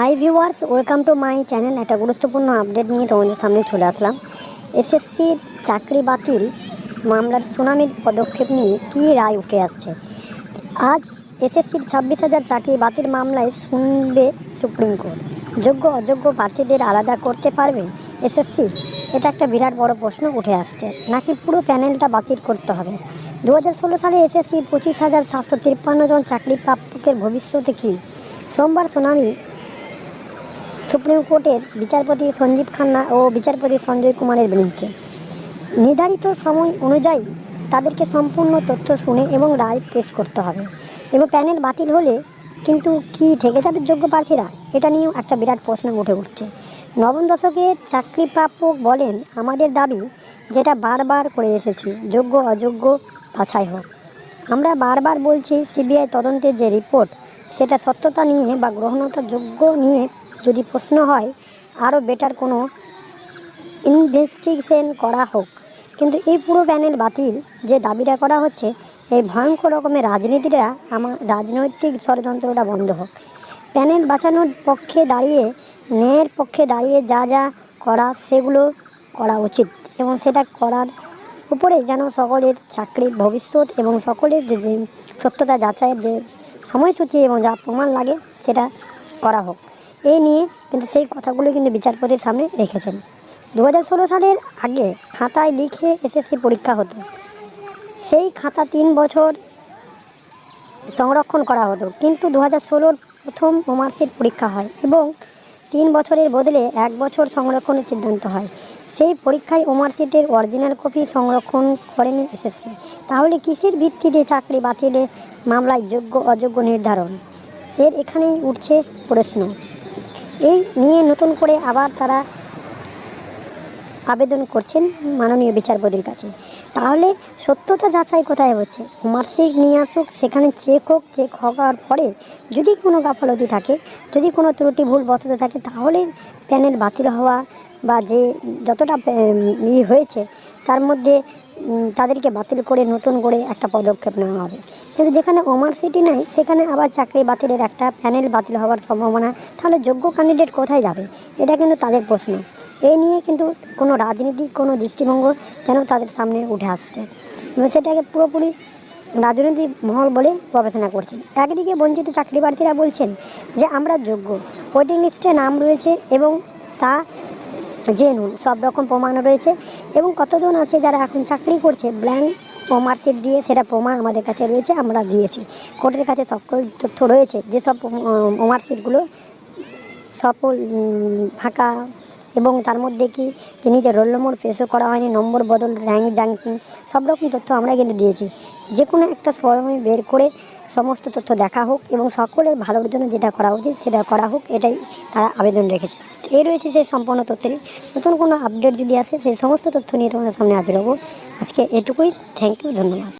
Hi viewers welcome to my channel একটা গুরুত্বপূর্ণ update নিয়ে তোমাদের সামনে চলে আসলাম। এসএসসির চাকরি বাতিল, মামলার সুনামির পদক্ষেপ নিয়ে কী রায় উঠে আসছে? আজ এসএসসির ছাব্বিশ হাজার চাকরি বাতিল মামলায় শুনবে সুপ্রিম কোর্ট যোগ্য, অযোগ্য প্রার্থীদের আলাদা করতে পারবে এসএসসি এটা একটা বিরাট বড় প্রশ্ন উঠে আসছে। নাকি পুরো প্যানেলটা বাতিল করতে হবে? দু হাজার ষোলো সালে এসএসসি পঁচিশ হাজার সাতশো তিপ্পান্ন জন চাকরি প্রাপকের ভবিষ্যতে কী? সোমবার শুনানি সুপ্রিম কোর্টের বিচারপতি সঞ্জীব খান্না ও বিচারপতি সঞ্জয় কুমারের বেঞ্চে নির্ধারিত সময় অনুযায়ী তাদেরকে সম্পূর্ণ তথ্য শুনে এবং রায় পেশ করতে হবে এবং প্যানেল বাতিল হলে কিন্তু কি থেকে যাবে যোগ্য প্রার্থীরা, এটা নিয়েও একটা বিরাট প্রশ্ন উঠে উঠছে। নবম দশকের চাকরি প্রাপক বলেন, আমাদের দাবি যেটা বারবার করে এসেছি, যোগ্য, অযোগ্য, বাছাই হোক। আমরা বারবার বলছি, সিবিআই তদন্তের যে রিপোর্ট, সেটা সত্যতা নিয়ে বা গ্রহণতা যোগ্য নিয়ে যদি প্রশ্ন হয়, আরও বেটার কোনো ইনভেস্টিগেশন করা হোক। কিন্তু এই পুরো প্যানেল বাতিল যে দাবিটা করা হচ্ছে, এই ভয়ঙ্কর রকমের রাজনীতিটা আমার, রাজনৈতিক ষড়যন্ত্রটা বন্ধ হোক। প্যানেল বাঁচানোর পক্ষে দাঁড়িয়ে, ন্যায়ের পক্ষে দাঁড়িয়ে যা যা করা, সেগুলো করা উচিত। এবং সেটা করার উপরে যেন সকলের চাকরির ভবিষ্যৎ এবং সকলের যে সত্যতা যাচাইয়ের যে সময়সূচি এবং যা প্রমাণ লাগে, সেটা করা হোক। এই নিয়ে কিন্তু সেই কথাগুলো কিন্তু বিচারপতির সামনে রেখেছেন। দু হাজার ষোলো সালের আগে খাতায় লিখে এসএসসি পরীক্ষা হতো। সেই খাতা তিন বছর সংরক্ষণ করা হতো। কিন্তু দু হাজার ষোলোর প্রথম মার্কশিট পরীক্ষা হয় এবং তিন বছরের বদলে এক বছর সংরক্ষণের সিদ্ধান্ত হয়। সেই পরীক্ষায় ওমার্কশিটের অরিজিনাল কপি সংরক্ষণ করেনি এসএসসি। তাহলে কিসের ভিত্তিতে চাকরি বাতিলে মামলায় যোগ্য অযোগ্য নির্ধারণ? এর এখানেই উঠছে প্রশ্ন। এই নিয়ে নতুন করে আবার তারা আবেদন করছেন মাননীয় বিচারপতির কাছে। তাহলে সত্যতা যাচাই কোথায় হচ্ছে? মার্কশিট নিয়ে আসুক, সেখানে চেক হোক চেক হওয়ার পরে যদি কোনো গাফলতি থাকে, যদি কোনো ত্রুটি, ভুল বসতে থাকে, তাহলে প্যানেল বাতিল হওয়া বা যে যতটা ই হয়েছে, তার মধ্যে তাদেরকে বাতিল করে নতুন করে একটা পদক্ষেপ নেওয়া হবে। কিন্তু যেখানে ওমার সিটি নেই, সেখানে আবার চাকরি বাতিলের একটা প্যানেল বাতিল হওয়ার সম্ভাবনা, তাহলে যোগ্য ক্যান্ডিডেট কোথায় যাবে? এটা কিন্তু তাদের প্রশ্ন। এই নিয়ে কিন্তু কোনো রাজনীতিক কোনো দৃষ্টিভঙ্গ যেন তাদের সামনে উঠে আসছে? সেটাকে পুরোপুরি রাজনৈতিক মহল বলে গবেষণা করছেন। একদিকে বঞ্চিত চাকরি প্রার্থীরা বলছেন যে, আমরা যোগ্য। ওয়েটিং লিস্টে নাম রয়েছে এবং তা জেনুন সব রকম প্রমাণ রয়েছে। এবং কতজন আছে যারা এখন চাকরি করছে? ব্ল্যাঙ্ক মার্কশিট দিয়ে সেটা প্রমাণ আমাদের কাছে রয়েছে, আমরা দিয়েছি। কোর্টের কাছে সকল তথ্য রয়েছে যেসব মার্কশিটগুলো সফল ফাঁকা এবং তার মধ্যে কি যে রোল নম্বর পেশও করা হয়নি, নম্বর বদল র্যাঙ্ক জাঙ্কিং সব রকম তথ্য আমরা কিন্তু দিয়েছি। যে কোনো একটা সময় বের করে সমস্ত তথ্য দেখা হোক এবং সকলের ভালোর জন্য যেটা করা উচিত সেটা করা হোক, এটাই তারা আবেদন রেখেছে। এই রয়েছে সেই সম্পূর্ণ তথ্যের নতুন কোনো আপডেট যদি আসে, সেই সমস্ত তথ্য নিয়ে তোমাদের সামনে হাজির হব। আজকে এটুকুই। থ্যাংক ইউ ধন্যবাদ।